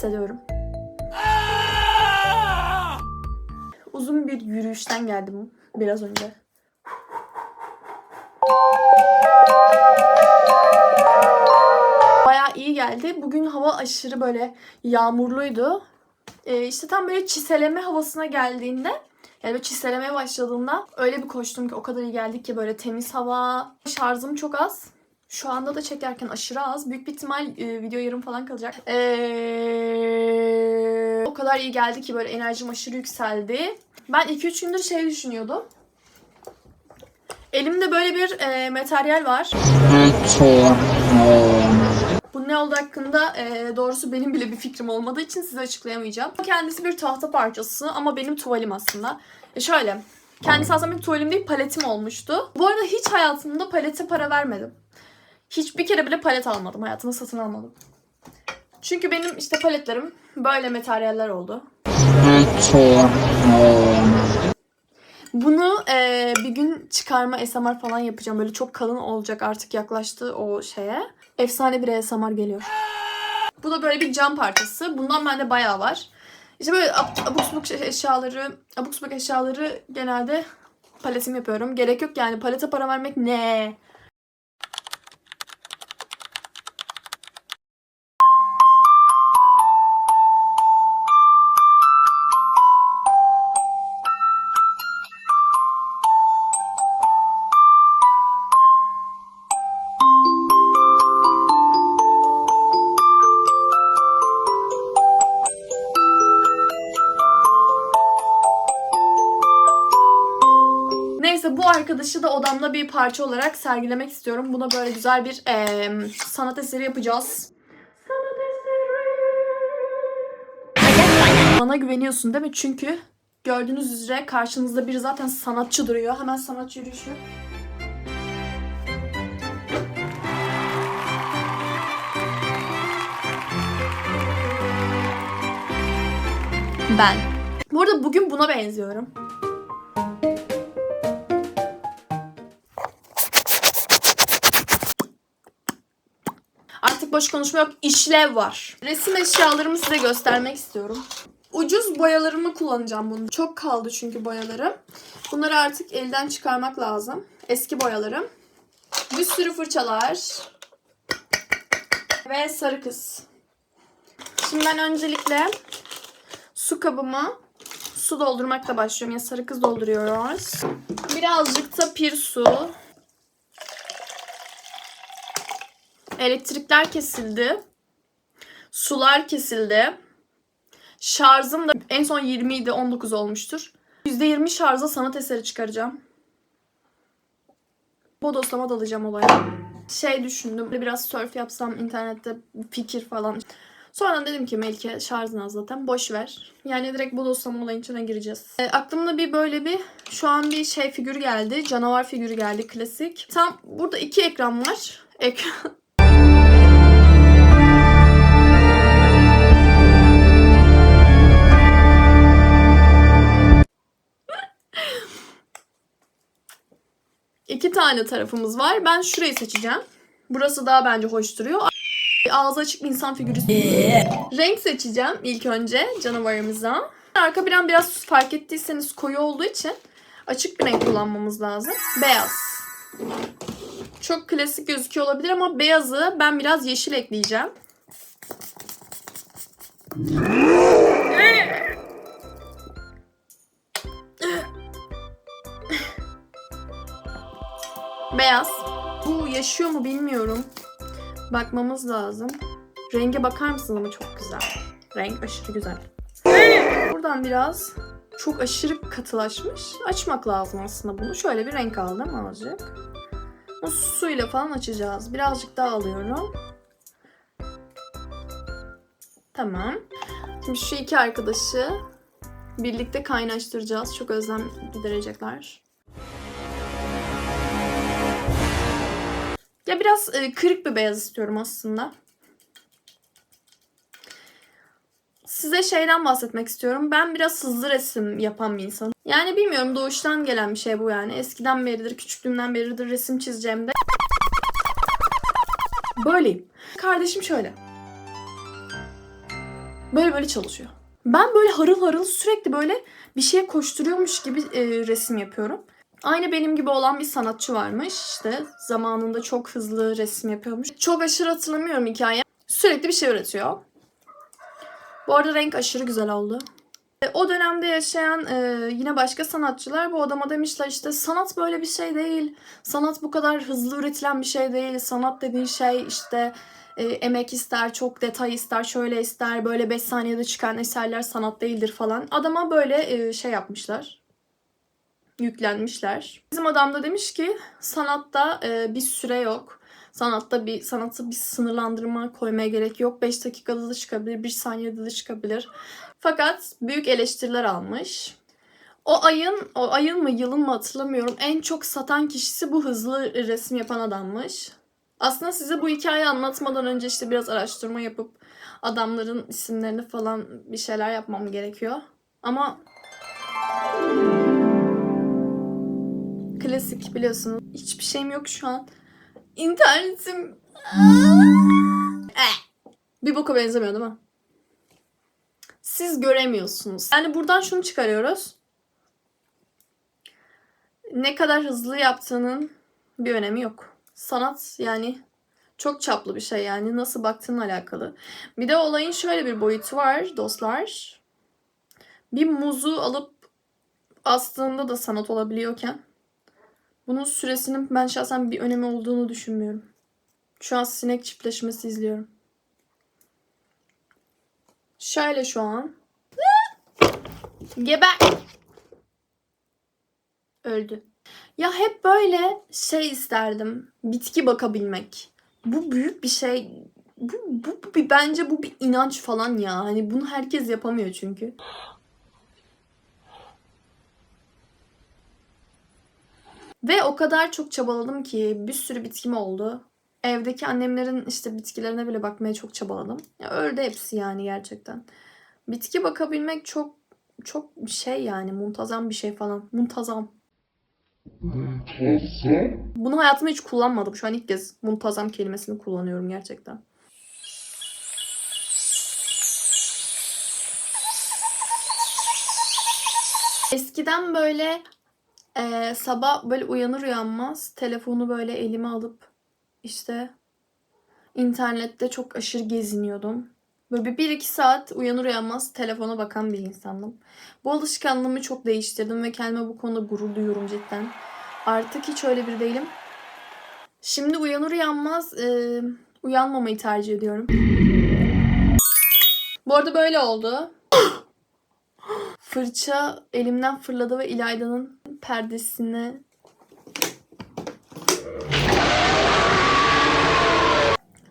hissediyorum. Uzun bir yürüyüşten geldim biraz önce. Bayağı iyi geldi. Bugün hava aşırı böyle yağmurluydu. Ee, işte tam böyle çiseleme havasına geldiğinde yani böyle çiselemeye başladığında öyle bir koştum ki o kadar iyi geldik ki böyle temiz hava. Şarjım çok az. Şu anda da çekerken aşırı az. Büyük bir ihtimal e, video yarım falan kalacak. Ee, o kadar iyi geldi ki böyle enerjim aşırı yükseldi. Ben 2-3 gündür şey düşünüyordum. Elimde böyle bir e, materyal var. Bu ne olduğu hakkında e, doğrusu benim bile bir fikrim olmadığı için size açıklayamayacağım. Kendisi bir tahta parçası ama benim tuvalim aslında. E şöyle, kendisi aslında benim tuvalim değil paletim olmuştu. Bu arada hiç hayatımda palete para vermedim. Hiçbir kere bile palet almadım. Hayatımda satın almadım. Çünkü benim işte paletlerim böyle materyaller oldu. Bunu e, bir gün çıkarma ASMR falan yapacağım. Böyle çok kalın olacak artık yaklaştı o şeye. Efsane bir ASMR geliyor. Bu da böyle bir cam parçası. Bundan bende bayağı var. İşte böyle ab- abuk subuk eşyaları, abuk subuk eşyaları genelde paletim yapıyorum. Gerek yok yani palete para vermek ne? Arkadaşı da odamda bir parça olarak sergilemek istiyorum. Buna böyle güzel bir eee, sanat eseri yapacağız. Bana güveniyorsun değil mi? Çünkü gördüğünüz üzere karşınızda biri zaten sanatçı duruyor. Hemen sanatçı yürüyüşü. Ben. Bu arada bugün buna benziyorum. Artık boş konuşma yok. işlev var. Resim eşyalarımı size göstermek istiyorum. Ucuz boyalarımı kullanacağım bunu. Çok kaldı çünkü boyalarım. Bunları artık elden çıkarmak lazım. Eski boyalarım. Bir sürü fırçalar. Ve sarı kız. Şimdi ben öncelikle su kabıma su doldurmakla başlıyorum. Ya sarı kız dolduruyoruz. Birazcık da pir su. Elektrikler kesildi. Sular kesildi. Şarjım da en son 20 idi 19 olmuştur. %20 şarjla sanat eseri çıkaracağım. Bodoslama dalacağım olaya. Şey düşündüm biraz surf yapsam internette fikir falan. Sonra dedim ki Melike şarjın az zaten boş ver. Yani direkt bodoslama olayın içine gireceğiz. E, aklımda bir böyle bir şu an bir şey figür geldi. Canavar figürü geldi klasik. Tam burada iki ekran var. Ekran İki tane tarafımız var. Ben şurayı seçeceğim. Burası daha bence hoş duruyor. Ağzı açık bir insan figürü. Renk seçeceğim ilk önce canavarımıza. Arka plan biraz fark ettiyseniz koyu olduğu için açık bir renk kullanmamız lazım. Beyaz. Çok klasik gözüküyor olabilir ama beyazı ben biraz yeşil ekleyeceğim. Beyaz. Bu yaşıyor mu bilmiyorum. Bakmamız lazım. Renge bakar mısın ama çok güzel. Renk aşırı güzel. Buradan biraz çok aşırı katılaşmış. Açmak lazım aslında bunu. Şöyle bir renk aldım azıcık. Bu suyla falan açacağız. Birazcık daha alıyorum. Tamam. Şimdi şu iki arkadaşı birlikte kaynaştıracağız. Çok özlem giderecekler. Ya biraz e, kırık bir beyaz istiyorum aslında. Size şeyden bahsetmek istiyorum. Ben biraz hızlı resim yapan bir insanım. Yani bilmiyorum doğuştan gelen bir şey bu yani. Eskiden beridir, küçüklüğümden beridir resim çizeceğimde. Böyleyim. Kardeşim şöyle. Böyle böyle çalışıyor. Ben böyle harıl harıl sürekli böyle bir şeye koşturuyormuş gibi e, resim yapıyorum. Aynı benim gibi olan bir sanatçı varmış. İşte zamanında çok hızlı resim yapıyormuş. Çok aşırı hatırlamıyorum hikaye. Sürekli bir şey üretiyor. Bu arada renk aşırı güzel oldu. E, O dönemde yaşayan e, yine başka sanatçılar bu adama demişler işte sanat böyle bir şey değil. Sanat bu kadar hızlı üretilen bir şey değil. Sanat dediğin şey işte e, emek ister, çok detay ister, şöyle ister, böyle 5 saniyede çıkan eserler sanat değildir falan. Adama böyle e, şey yapmışlar. Yüklenmişler. Bizim adam da demiş ki sanatta e, bir süre yok. Sanatta bir sanatı bir sınırlandırma koymaya gerek yok. 5 dakikada da çıkabilir, 1 saniyede de çıkabilir. Fakat büyük eleştiriler almış. O ayın, o ayın mı yılın mı hatırlamıyorum. En çok satan kişisi bu hızlı resim yapan adammış. Aslında size bu hikayeyi anlatmadan önce işte biraz araştırma yapıp adamların isimlerini falan bir şeyler yapmam gerekiyor. Ama klasik biliyorsunuz. Hiçbir şeyim yok şu an. İnternetim Eh. bir boka benzemiyor değil mi? Siz göremiyorsunuz. Yani buradan şunu çıkarıyoruz. Ne kadar hızlı yaptığının bir önemi yok. Sanat yani çok çaplı bir şey yani nasıl baktığınla alakalı. Bir de olayın şöyle bir boyutu var dostlar. Bir muzu alıp astığında da sanat olabiliyorken bunun süresinin ben şahsen bir önemi olduğunu düşünmüyorum. Şu an sinek çiftleşmesi izliyorum. Şöyle şu an. Geber. Öldü. Ya hep böyle şey isterdim. Bitki bakabilmek. Bu büyük bir şey. Bu, bu, bu bir bence bu bir inanç falan ya. Hani bunu herkes yapamıyor çünkü. Ve o kadar çok çabaladım ki bir sürü bitkim oldu. Evdeki annemlerin işte bitkilerine bile bakmaya çok çabaladım. Ya öldü hepsi yani gerçekten. Bitki bakabilmek çok çok şey yani muntazam bir şey falan. Muntazam. Bunu hayatımda hiç kullanmadım. Şu an ilk kez muntazam kelimesini kullanıyorum gerçekten. Eskiden böyle e, sabah böyle uyanır uyanmaz telefonu böyle elime alıp işte internette çok aşırı geziniyordum. Böyle bir iki saat uyanır uyanmaz telefona bakan bir insandım. Bu alışkanlığımı çok değiştirdim ve kendime bu konuda gurur duyuyorum cidden. Artık hiç öyle bir değilim. Şimdi uyanır uyanmaz e, uyanmamayı tercih ediyorum. Bu arada böyle oldu. Fırça elimden fırladı ve İlayda'nın perdesine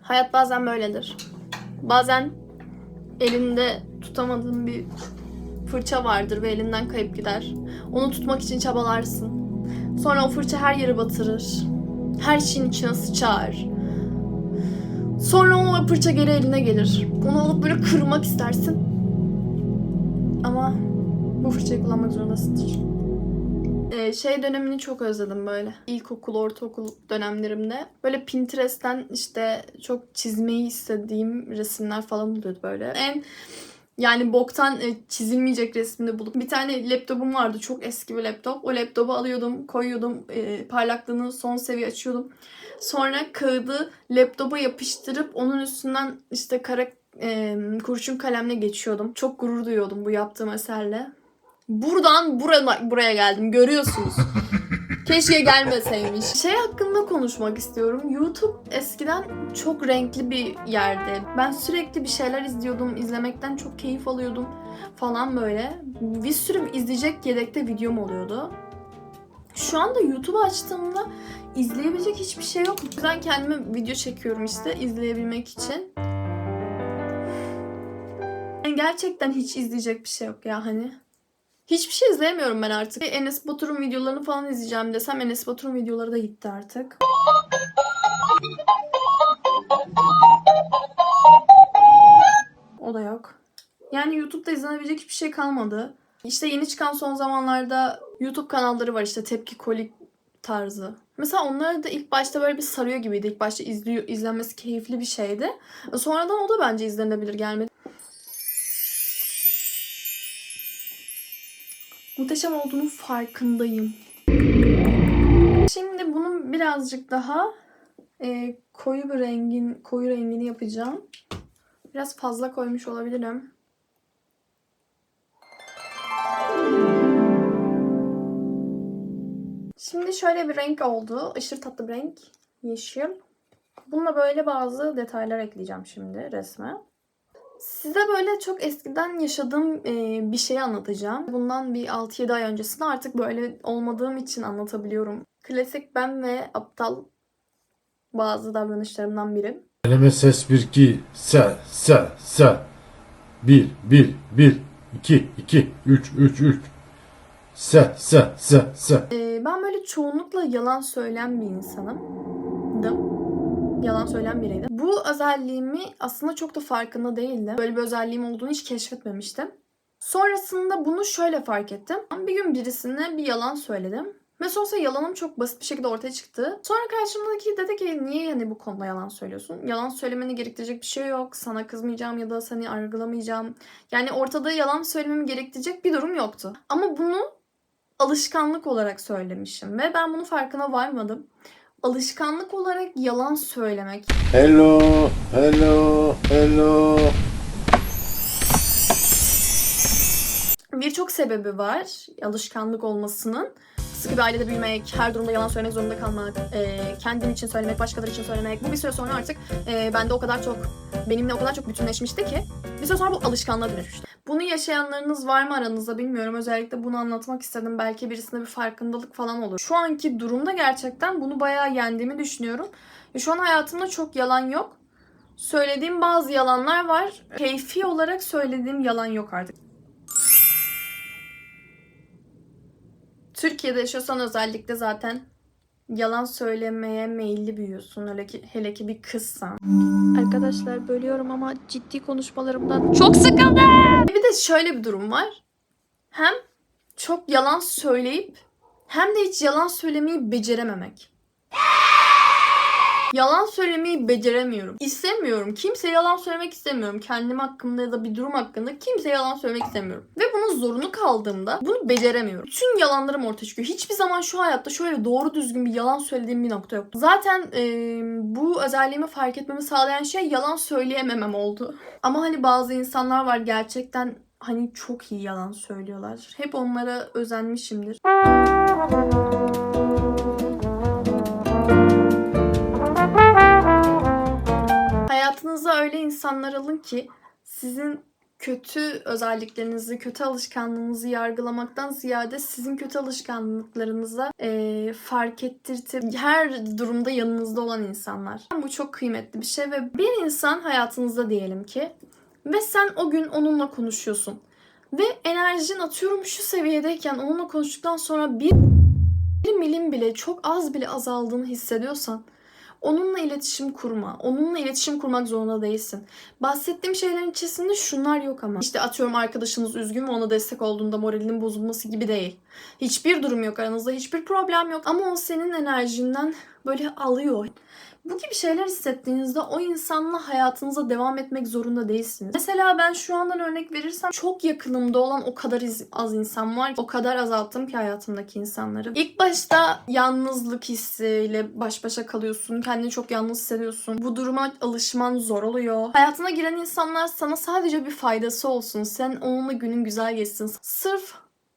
Hayat bazen böyledir. Bazen elinde tutamadığın bir fırça vardır ve elinden kayıp gider. Onu tutmak için çabalarsın. Sonra o fırça her yeri batırır. Her şeyin içine sıçar. Sonra o fırça geri eline gelir. Onu alıp böyle kırmak istersin. Ama bu fırçayı kullanmak zorundasındır. Ee, şey dönemini çok özledim böyle. İlkokul, ortaokul dönemlerimde. Böyle Pinterest'ten işte çok çizmeyi istediğim resimler falan oluyordu böyle. En yani boktan e, çizilmeyecek resmini bulup bir tane laptopum vardı çok eski bir laptop. O laptopu alıyordum, koyuyordum, e, parlaklığını son seviye açıyordum. Sonra kağıdı laptopa yapıştırıp onun üstünden işte kara e, kurşun kalemle geçiyordum. Çok gurur duyuyordum bu yaptığım eserle. Buradan buraya, buraya geldim görüyorsunuz. Keşke gelmeseymiş. Şey hakkında konuşmak istiyorum. YouTube eskiden çok renkli bir yerde. Ben sürekli bir şeyler izliyordum. izlemekten çok keyif alıyordum falan böyle. Bir sürü izleyecek yedekte videom oluyordu. Şu anda YouTube'u açtığımda izleyebilecek hiçbir şey yok. O yüzden kendime video çekiyorum işte izleyebilmek için. Yani gerçekten hiç izleyecek bir şey yok ya hani. Hiçbir şey izleyemiyorum ben artık. Enes Batur'un videolarını falan izleyeceğim desem Enes Batur'un videoları da gitti artık. O da yok. Yani YouTube'da izlenebilecek hiçbir şey kalmadı. İşte yeni çıkan son zamanlarda YouTube kanalları var işte Tepki Kolik tarzı. Mesela onları da ilk başta böyle bir sarıyor gibiydi. İlk başta izliyor, izlenmesi keyifli bir şeydi. Sonradan o da bence izlenebilir gelmedi. Muhteşem olduğunun farkındayım. Şimdi bunun birazcık daha e, koyu bir rengin koyu rengini yapacağım. Biraz fazla koymuş olabilirim. Şimdi şöyle bir renk oldu. Aşırı tatlı bir renk. Yeşil. Bununla böyle bazı detaylar ekleyeceğim şimdi resme. Size böyle çok eskiden yaşadığım bir şeyi anlatacağım. Bundan bir 6-7 ay öncesinde artık böyle olmadığım için anlatabiliyorum. Klasik ben ve aptal bazı davranışlarımdan biri. Deneme ses 1 2 se se se 1 1 1 2 2 3 3 3 se se se se E, ben böyle çoğunlukla yalan söyleyen bir insanım. Dım. Yalan söyleyen biriydim. Bu özelliğimi aslında çok da farkında değildim. Böyle bir özelliğim olduğunu hiç keşfetmemiştim. Sonrasında bunu şöyle fark ettim. Bir gün birisine bir yalan söyledim. Ve sonrasında yalanım çok basit bir şekilde ortaya çıktı. Sonra karşımdaki dedi ki niye yani bu konuda yalan söylüyorsun? Yalan söylemeni gerektirecek bir şey yok. Sana kızmayacağım ya da seni argılamayacağım. Yani ortada yalan söylememi gerektirecek bir durum yoktu. Ama bunu alışkanlık olarak söylemişim ve ben bunun farkına varmadım. Alışkanlık olarak yalan söylemek Hello hello hello birçok sebebi var alışkanlık olmasının. Sıkı bir ailede büyümek, her durumda yalan söylemek zorunda kalmak, e, kendin için söylemek, başkaları için söylemek. Bu bir süre sonra artık e, bende o kadar çok, benimle o kadar çok bütünleşmişti ki bir süre sonra bu alışkanlığa dönüştü. Bunu yaşayanlarınız var mı aranızda bilmiyorum. Özellikle bunu anlatmak istedim. Belki birisinde bir farkındalık falan olur. Şu anki durumda gerçekten bunu bayağı yendiğimi düşünüyorum. Şu an hayatımda çok yalan yok. Söylediğim bazı yalanlar var. Keyfi olarak söylediğim yalan yok artık. Türkiye'de yaşıyorsan özellikle zaten yalan söylemeye meyilli büyüyorsun. Öyle ki, hele ki bir kızsan. Arkadaşlar bölüyorum ama ciddi konuşmalarımdan çok sıkıldım. Bir de şöyle bir durum var. Hem çok yalan söyleyip hem de hiç yalan söylemeyi becerememek. Yalan söylemeyi beceremiyorum. İstemiyorum. Kimseye yalan söylemek istemiyorum. Kendim hakkında ya da bir durum hakkında kimseye yalan söylemek istemiyorum. Ve bunun zorunu kaldığımda bunu beceremiyorum. Bütün yalanlarım ortaya çıkıyor. Hiçbir zaman şu hayatta şöyle doğru düzgün bir yalan söylediğim bir nokta yoktu. Zaten e, bu özelliğimi fark etmemi sağlayan şey yalan söyleyememem oldu. Ama hani bazı insanlar var gerçekten hani çok iyi yalan söylüyorlar. Hep onlara özenmişimdir. İnsanlar alın ki sizin kötü özelliklerinizi, kötü alışkanlığınızı yargılamaktan ziyade sizin kötü alışkanlıklarınıza eee, fark ettirtip her durumda yanınızda olan insanlar. Bu çok kıymetli bir şey ve bir insan hayatınızda diyelim ki ve sen o gün onunla konuşuyorsun. Ve enerjin atıyorum şu seviyedeyken onunla konuştuktan sonra bir, bir milim bile çok az bile azaldığını hissediyorsan Onunla iletişim kurma. Onunla iletişim kurmak zorunda değilsin. Bahsettiğim şeylerin içerisinde şunlar yok ama. İşte atıyorum arkadaşınız üzgün ve ona destek olduğunda moralinin bozulması gibi değil. Hiçbir durum yok aranızda, hiçbir problem yok. Ama o senin enerjinden böyle alıyor. Bu gibi şeyler hissettiğinizde o insanla hayatınıza devam etmek zorunda değilsiniz. Mesela ben şu andan örnek verirsem çok yakınımda olan o kadar az insan var o kadar azalttım ki hayatımdaki insanları. İlk başta yalnızlık hissiyle baş başa kalıyorsun. Kendini çok yalnız hissediyorsun. Bu duruma alışman zor oluyor. Hayatına giren insanlar sana sadece bir faydası olsun. Sen onunla günün güzel geçsin. Sırf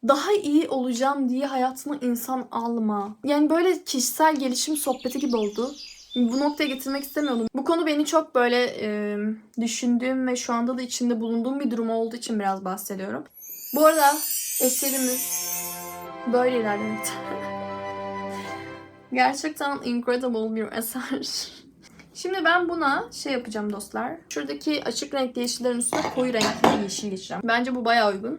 daha iyi olacağım diye hayatına insan alma. Yani böyle kişisel gelişim sohbeti gibi oldu. Bu noktaya getirmek istemiyordum. Bu konu beni çok böyle e, düşündüğüm ve şu anda da içinde bulunduğum bir durum olduğu için biraz bahsediyorum. Bu arada eserimiz böyle ilerlemekte. Gerçekten incredible bir eser. Şimdi ben buna şey yapacağım dostlar. Şuradaki açık renkli yeşillerin üstüne koyu renkli yeşil geçeceğim. Bence bu bayağı uygun.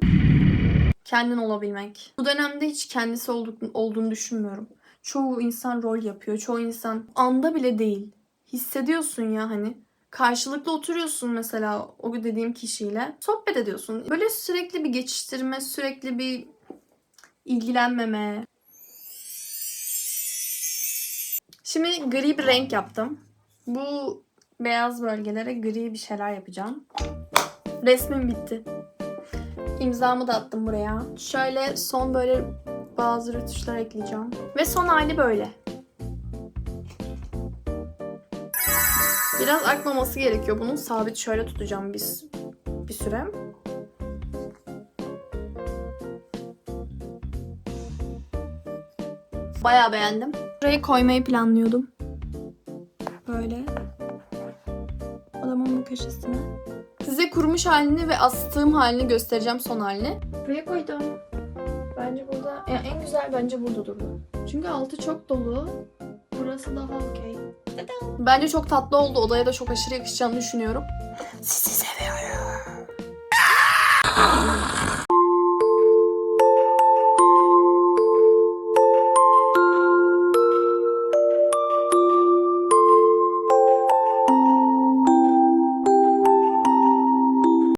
Kendin olabilmek. Bu dönemde hiç kendisi olduk, olduğunu düşünmüyorum. Çoğu insan rol yapıyor. Çoğu insan anda bile değil. Hissediyorsun ya hani. Karşılıklı oturuyorsun mesela o dediğim kişiyle. Sohbet ediyorsun. Böyle sürekli bir geçiştirme, sürekli bir ilgilenmeme. Şimdi gri bir renk yaptım. Bu beyaz bölgelere gri bir şeyler yapacağım. Resmim bitti. İmzamı da attım buraya. Şöyle son böyle bazı rötuşlar ekleyeceğim. Ve son hali böyle. Biraz akmaması gerekiyor bunun. Sabit şöyle tutacağım biz bir süre. Bayağı beğendim. Buraya koymayı planlıyordum. Böyle. Adamın bu köşesine. Size kurumuş halini ve astığım halini göstereceğim son halini. Buraya koydum. Bence burada yani en güzel bence burada durdu. Çünkü altı çok dolu. Burası daha okey. Bence çok tatlı oldu. Odaya da çok aşırı yakışacağını düşünüyorum. Sizi seviyorum.